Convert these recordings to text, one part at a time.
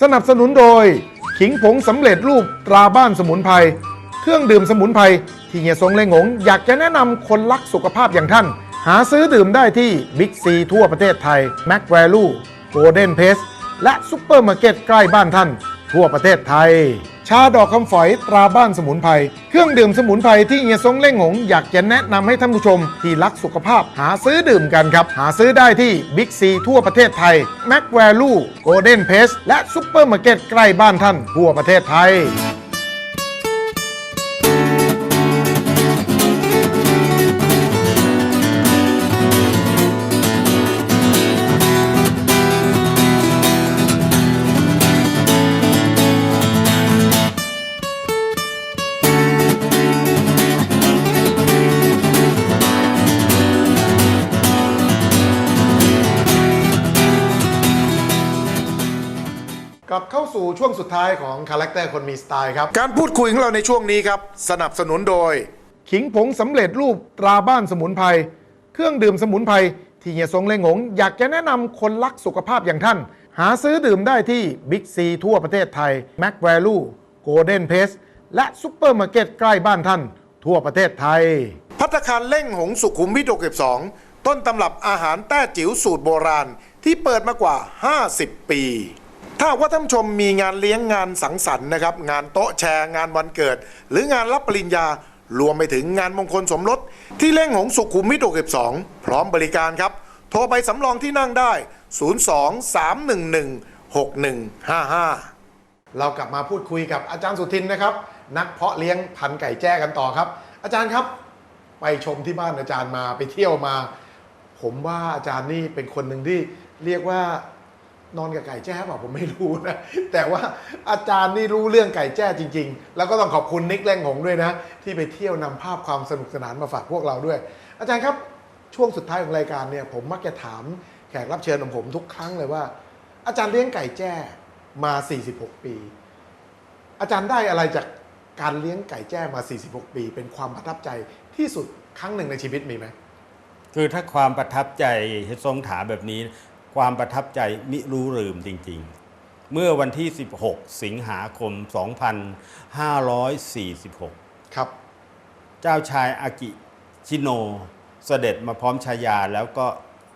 สนับสนุนโดย ขิงผงสำเร็จรูปตราบ้านสมุนไพรเครื่องดื่มสมุนไพรที่เฮียซงเลงหง อยากจะแนะนำคนรักสุขภาพอย่างท่าน หาซื้อดื่มได้ที่บิ๊กซีทั่วประเทศไทยแม็กแวลูโกลเด้นเพสและซุปเปอร์มาร์เก็ตใกล้บ้านท่าน ทั่วประเทศไทย ชาดอกคำฝอยตราบ้านสมุนไพร เครื่องดื่มสมุนไพรที่เฮียซงเล่งหง อยากจะแนะนำให้ท่านผู้ชมที่รักสุขภาพหาซื้อดื่มกันครับ หาซื้อได้ที่บิ๊กซีทั่วประเทศไทยแม็กแวลูโกลเด้นเพสและซุปเปอร์มาร์เก็ตใกล้บ้านท่านทั่วประเทศไทย สู่ช่วงสุดท้ายของคาแรคเตอร์คนมีสไตล์ครับ การพูดคุยของเราในช่วงนี้ครับ สนับสนุนโดย ขิงผงสำเร็จรูปตราบ้านสมุนไพรเครื่องดื่มสมุนไพรที่เฮียซงเลงหง อยากจะแนะนำคนรักสุขภาพอย่างท่าน หาซื้อดื่มได้ที่บิ๊กซีทั่วประเทศไทยแม็กแวลูโกลเด้นเพสและซุปเปอร์มาร์เก็ตใกล้บ้านท่าน ทั่วประเทศไทย พัตตาคารเล่งหงสุขุมวิท62ต้นตำรับอาหารแต้จิ๋วสูตรโบราณที่เปิดมากว่า 50 ปี ถ้าว่าท่านชมมีงานเลี้ยงงานสังสรรค์นะครับ งานโต๊ะแชร์ งานวันเกิด หรืองานรับปริญญารวมไปถึงงานมงคลสมรส ที่เล่งหงสุขุมวิท62 พร้อมบริการครับ โทรไปสำรองที่นั่งได้ 02 311 6155 เรากลับมาพูดคุยกับอาจารย์สุทินนะครับ นักเพาะเลี้ยงพันไก่แจ้กันต่อครับ อาจารย์ครับ ไปชมที่บ้านอาจารย์มาไปเที่ยวมา ผมว่าอาจารย์นี่เป็นคนหนึ่งที่เรียกว่า นอนกับไก่แจ้เปล่าผมไม่รู้นะ แต่ว่าอาจารย์นี่รู้เรื่องไก่แจ้จริง ๆ แล้วก็ต้องขอบคุณนิกแรงหงด้วยนะ ที่ไปเที่ยวนำภาพความสนุกสนานมาฝากพวกเราด้วย อาจารย์ครับช่วงสุดท้ายของรายการเนี่ยผมมักจะถามแขกรับเชิญของผมทุกครั้งเลยว่า อาจารย์เลี้ยงไก่แจ้มา 46 ปี อาจารย์ได้อะไรจากการเลี้ยงไก่แจ้มา 46 ปี เป็นความประทับใจที่สุดครั้งหนึ่งในชีวิตมีไหมคือถ้าความประทับใจทรงถามแบบนี้ ความประทับใจมิรู้ลืมจริงๆ เมื่อวันที่ 16 สิงหาคม 2546 ครับ เจ้าชายอากิชิโนเสด็จมาพร้อมชายาแล้วก็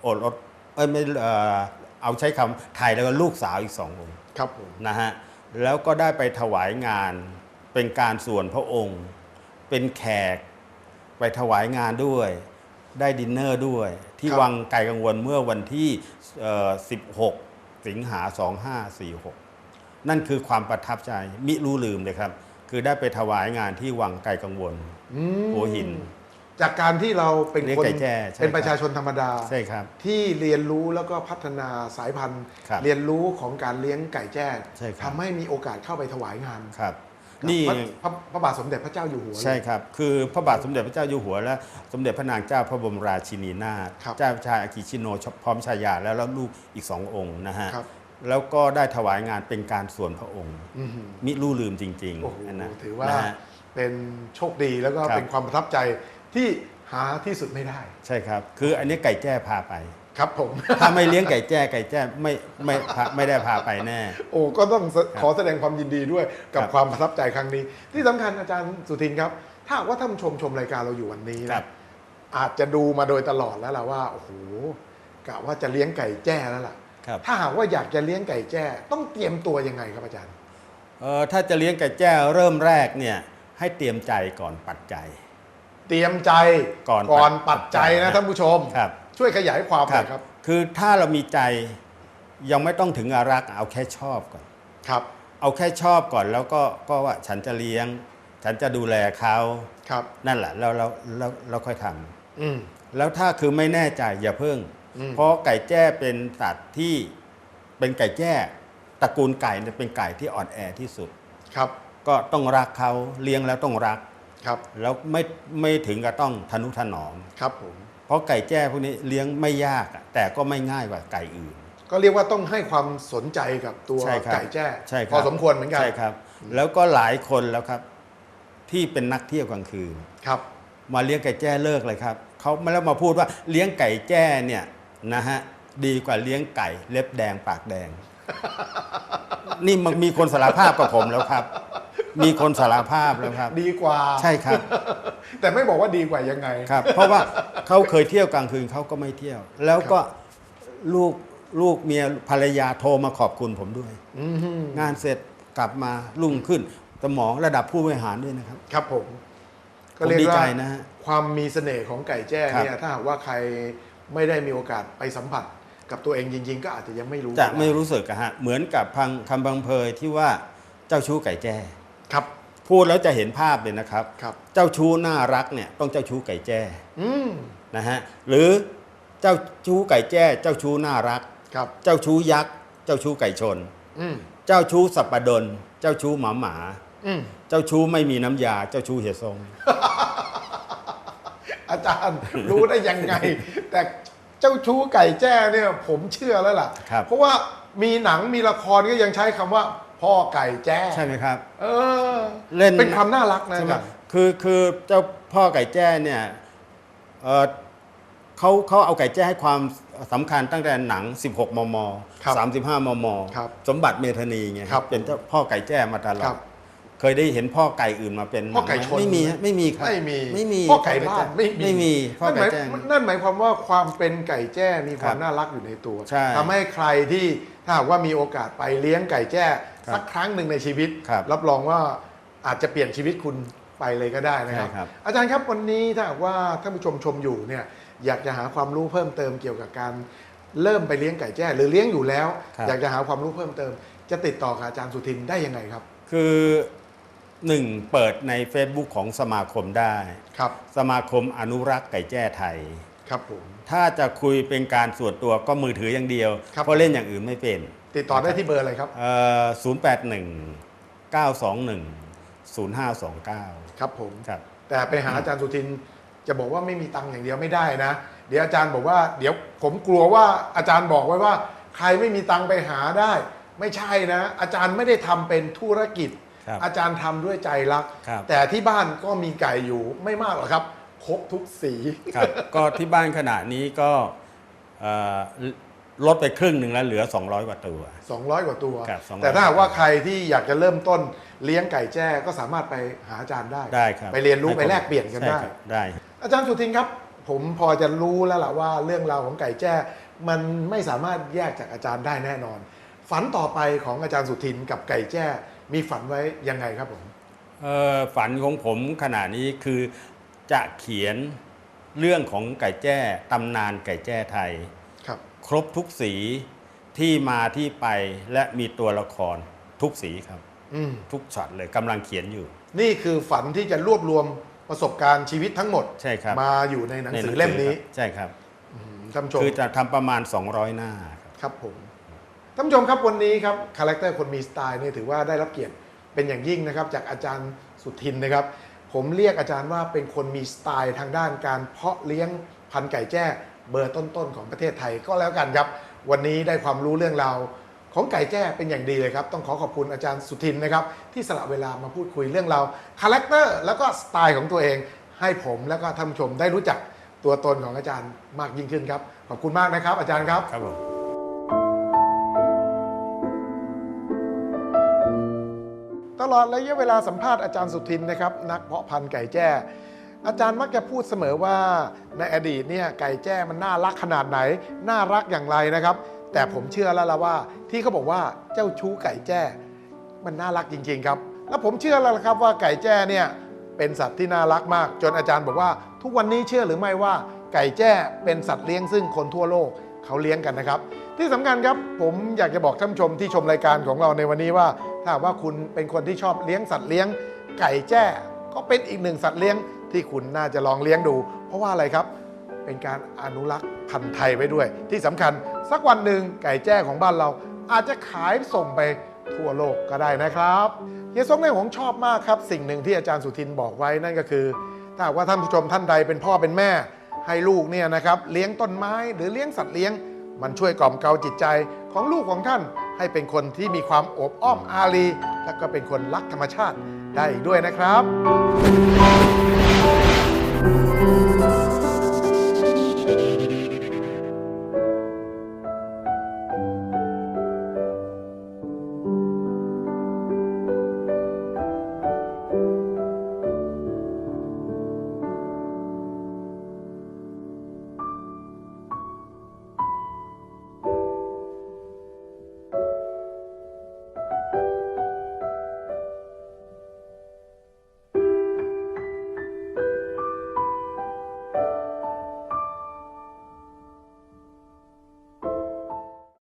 โอดรถเอ้ยไม่เอ่อเอาใช้คำไทยแล้วก็ลูกสาวอีกสององค์ครับผมนะฮะแล้วก็ได้ไปถวายงานเป็นการส่วนพระองค์ เป็นแขกไปถวายงานด้วย ได้ดินเนอร์ด้วย ที่วังไกลกังวลเมื่อวันที่เอ่อ16 สิงหา 2546 นั่นคือความประทับใจมิรู้ลืมเลยครับ คือได้ไปถวายงานที่วังไกลกังวลอืมหัวหิน จากการที่เราเป็นเลี้ยงคนไก่แจ้ใช่เป็นครับประชาชนธรรมดาใช่ครับ ที่เรียนรู้แล้วก็พัฒนาสายพันธุ์ครับเรียนรู้ของการเลี้ยงไก่แจ้ใช่ครับทำให้มีโอกาสเข้าไปถวายงานครับกับ นี่พระพระพระบาทสมเด็จพระเจ้าอยู่หัวเลยใช่ครับ คือพระบาทสมเด็จพระเจ้าอยู่หัว และสมเด็จพระนางเจ้าพระบรมราชินีนาถครับเจ้าชายอากิชิโนพร้อมชายาแล้วแล้วลูกอีกสององค์นะฮะครับแล้วก็ได้ถวายงานเป็นการส่วนพระองค์อื้อหือมิรู้ลืมจริงโอ้โหๆนนะถือว่านะฮะเป็นโชคดีแล้วก็ครับเป็นความประทับใจที่หาที่สุดไม่ได้ ใช่ครับ คืออันนี้ไก่แจ้พาไป ครับผม ถ้าไม่เลี้ยงไก่แจ้ไก่แจ้ไม่ไม่พาไม่ได้พาไปแน่ โอ้ก็ต้องขอแสดงความยินดีด้วยกับครับความประทับใจครั้งนี้ ที่สำคัญอาจารย์สุทินครับ ถ้าหากว่าท่านผู้ชมชมรายการเราอยู่วันนี้ครันะบอาจจะดูมาโดยตลอดแล้วล่ะว่าโอ้โหกะว่าจะเลี้ยงไก่แจ้แล้วล่ะ ครับ ถ้าหากว่าอยากจะเลี้ยงไก่แจ้ต้องเตรียมตัวยังไงครับอาจารย์ เอ่อถ้าจะเลี้ยงไก่แจ้เริ่มแรกเนี่ยให้เตรียมใจก่อนปัจจัย เตรียมใจก่อนก่อนปัปัจจจัจัยยนะนะท่านผู้ชม ครับ ช่วยขยายความหน่อยครับ คือถ้าเรามีใจยังไม่ต้องถึงอารักเอาแค่ชอบก่อน ครับ เอาแค่ชอบก่อนแล้วก็ก็ว่าฉันจะเลี้ยง ฉันจะดูแลเขาครับ นั่นแหละแล้วเราเราเราค่อยทำอืมแล้วถ้าคือไม่แน่ใจอย่าเพิ่งอืมเพราะไก่แจ้เป็นสัตว์ที่เป็นไก่แจ้ตระกูลไก่เนี่ยเป็นไก่ที่อ่อนแอที่สุดครับ ก็ต้องรักเขาเลี้ยงแล้วต้องรักครับ แล้วไม่ไม่ถึงกับต้องทนุถนอมครับผม เพราะไก่แจ้พวกนี้เลี้ยงไม่ยากอะแต่ก็ไม่ง่ายกว่าไก่อื่น ก็เรียกว่าต้องให้ความสนใจกับตัวใช่ครับไก่แจ้ใช่ครับพอสมควรเหมือนกันใช่ครับ แล้วก็หลายคนแล้วครับ ที่เป็นนักเที่ยวกลางคืน ครับ มาเลี้ยงไก่แจ้เลิกเลยครับเขาไม่แล้วมาพูดว่าเลี้ยงไก่แจ้เนี่ยนะฮะดีกว่าเลี้ยงไก่เล็บแดงปากแดง นี่มันมีคนสารภาพกับผมแล้วครับ มีคนสารภาพแล้วครับ ดีกว่า ใช่ครับ แต่ไม่บอกว่าดีกว่ายังไงครับ เพราะว่าเขาเคยเที่ยวกลางคืนเขาก็ไม่เที่ยว แล้วก็ลูกลูกเมียภรรยาโทรมาขอบคุณผมด้วย อืมงานเสร็จกลับมารุ่งขึ้นสมองระดับผู้บริหารด้วยนะครับ ครับผมผมดีใจนะฮะความมีเสน่ห์ของไก่แจ้ครับ เนี่ยถ้าหากว่าใครไม่ได้มีโอกาสไปสัมผัส กับตัวเองจริง ๆ ก็อาจจะยังไม่รู้จะไม่รู้สึกอะฮะเหมือนกับพังคำบังเพยที่ว่าเจ้าชู้ไก่แจ้ ครับ พูดแล้วจะเห็นภาพเลยนะครับ ครับ เจ้าชู้น่ารักเนี่ยต้องเจ้าชู้ไก่แจ้อืมนะฮะหรือเจ้าชู้ไก่แจ้ เจ้าชู้น่ารัก ครับ เจ้าชู้ยักษ์ เจ้าชู้ไก่ชน อืมเจ้าชู้สัปปดน เจ้าชู้หมาหมา อืมเจ้าชู้ไม่มีน้ำยา เจ้าชู้เหี่ยทรง อาจารย์ รู้ได้ยังไง แต่เจ้าชู้ไก่แจ้เนี่ย ผมเชื่อแล้วล่ะ ครับ เพราะว่ามีหนังมีละครก็ยังใช้คำว่า พ่อไก่แจ้ใช่ไหมครับ เออเล่นเป็นความน่ารักนะใช่อาไหมจารย์คือคือเจ้าพ่อไก่แจ้เนี่ยเอ่อเขาเขาเอาไก่แจ้ให้ความสำคัญตั้งแต่หนัง 16 มม ครับ35 มม ครับสมบัติเมธานีไงครับเป็นเจ้าพ่อไก่แจ้มาตลอครัดบเคยได้เห็นพ่อไก่อื่นมาเป็นพ่อไก่ชน ไม่มีฮะไม่มีครับไม่มีไม่มีพ่อไก่บ้านไม่มีไม่มีพ่อนั่นหไก่มายแจ้ นั่นหมายความว่าความเป็นไก่แจ้มีความครับน่ารักอยู่ในตัวใช่ทำให้ใครที่ถ้าหากว่ามีโอกาสไปเลี้ยงไก่แจ้ครับ สักครั้งหนึ่งในชีวิตครับรับรองว่าอาจจะเปลี่ยนชีวิตคุณไปเลยก็ได้นะครับใช่ครับอาจารย์ครับวันนี้ถ้าหากว่าท่านผู้ชมชมอยู่เนี่ยอยากจะหาความรู้เพิ่มเติมเกี่ยวกับการเริ่มไปเลี้ยงไก่แจ้หรือเลี้ยงอยู่แล้วครับอยากจะหาความรู้เพิ่มเติม จะติดต่อกับอาจารย์สุทินได้ยังไงครับ คือหนึ่งเปิดใน Facebook ของสมาคมได้ครับสสมาคมอนุรักษ์ไก่แจ้ไทยครับผมถ้าจะคุยเป็นการส่วนตัวก็มือถืออย่างเดียวครับเพราะเล่นอย่างอื่นไม่เป็น ติดต่อได้ที่เบอร์อะไรครับศูนย์แปดหนึ่งเก้าสองหนึ่งศูนย์ห้าสองเก้าครับผม ครับ แต่ไปหาอาจารย์สุทินจะบอกว่าไม่มีตังค์อย่างเดียวไม่ได้นะ เดี๋ยวอาจารย์บอกว่า เดี๋ยวผมกลัวว่าอาจารย์บอกไว้ว่า ใครไม่มีตังค์ไปหาได้ ไม่ใช่นะ อาจารย์ไม่ได้ทำเป็นธุรกิจ ครับอาจารย์ทำด้วยใจรัก ครับ แต่ที่บ้านก็มีไก่อยู่ไม่มากหรอกครับครบทุกสี ครับ ก็ที่บ้านขณะนี้ก็เอ่อ ลดไปครึ่งหนึ่งแล้วเหลือ 200 กว่าตัว 200 กว่าตัว ครับ200แต่ถ้าหากว่าใครที่อยากจะเริ่มต้นเลี้ยงไก่แจ้ก็สามารถไปหาอาจารย์ได้ ได้ครับไปเรียนรู้ให้ไปแลกเปลี่ยนกันใช่ได้ครับได้อาจารย์สุทินครับ ผมพอจะรู้แล้วล่ะว่าเรื่องราวของไก่แจ้ มันไม่สามารถแยกจากอาจารย์ได้แน่นอน ฝันต่อไปของอาจารย์สุทินกับไก่แจ้ มีฝันไว้ยังไงครับผม เอ่อฝันของผมขณะนี้คือจะเขียนเรื่องของไก่แจ้ตำนานไก่แจ้ไทย ครับครบทุกสีที่มาที่ไปและมีตัวละครทุกสีครับ อืมทุกช็อตเลยกำลังเขียนอยู่ นี่คือฝันที่จะรวบรวมประสบการณ์ชีวิตทั้งหมด ใช่ครับมาอยู่ในหนังในสือเล่มนี้ครับใช่ครับ อืมท่านผู้ชม คือจะทำประมาณ 200 หน้าครับ ครับผมท่านผู้ชมครับวันนี้ครับคาแรคเตอร์คนมีสไตล์เนี่ยถือว่าได้รับเกียรติเป็นอย่างยิ่งนะครับ จากอาจารย์สุทินนะครับ ผมเรียกอาจารย์ว่าเป็นคนมีสไตล์ทางด้านการเพาะเลี้ยงพันธุ์ไก่แจ้ เบอร์ต้นๆของประเทศไทยก็แล้วกันครับ วันนี้ได้ความรู้เรื่องราวของไก่แจ้เป็นอย่างดีเลยครับ ต้องขอขอบคุณอาจารย์สุทินนะครับ ที่สละเวลามาพูดคุยเรื่องราวคาแรคเตอร์แล้วก็สไตล์ของตัวเอง ให้ผมแล้วก็ท่านผู้ชมได้รู้จักตัวตนของอาจารย์มากยิ่งขึ้นครับ ขอบคุณมากนะครับ อาจารย์ครับ ครับผมตลอดระยะเวลาสัมภาษณ์อาจารย์สุทินนะครับ นักเพาะพันธุ์ไก่แจ้ อาจารย์มักจะพูดเสมอว่าในอดีตเนี่ยไก่แจ้มันน่ารักขนาดไหน น่ารักอย่างไรนะครับ แต่ผมเชื่อแล้วละว่า ที่เขาบอกว่าเจ้าชู้ไก่แจ้ มันน่ารักจริง ๆ ครับ แล้วผมเชื่อแล้วละครับว่าไก่แจ้เนี่ยเป็นสัตว์ที่น่ารักมาก จนอาจารย์บอกว่า ทุกวันนี้เชื่อหรือไม่ว่า ไก่แจ้เป็นสัตว์เลี้ยงซึ่งคนทั่วโลกเขาเลี้ยงกันนะครับ ที่สำคัญครับผมอยากจะบอกท่านชมที่ชมรายการของเราในวันนี้ว่า ถ้าว่าคุณเป็นคนที่ชอบเลี้ยงสัตว์เลี้ยง ไก่แจ้ก็เป็นอีกหนึ่งสัตว์เลี้ยง ที่คุณน่าจะลองเลี้ยงดู เพราะว่าอะไรครับ เป็นการอนุรักษ์พันธุ์ไทยไว้ด้วย ที่สำคัญสักวันหนึ่งไก่แจ้ของบ้านเรา อาจจะขายส่งไปทั่วโลกก็ได้นะครับเฮียซงเนี่ยผมชอบมากครับ สิ่งหนึ่งที่อาจารย์สุทินบอกไว้นั่นก็คือ ถ้าว่าท่านผู้ชมท่านใดเป็นพ่อเป็นแม่ ให้ลูกเนี่ยนะครับเลี้ยงต้นไม้หรือเลี้ยงสัตว์เลี้ยง มันช่วยกล่อมเกลาจิตใจของลูกของท่าน ให้เป็นคนที่มีความอบอ้อมอารี และก็เป็นคนรักธรรมชาติได้อีกด้วยนะครับ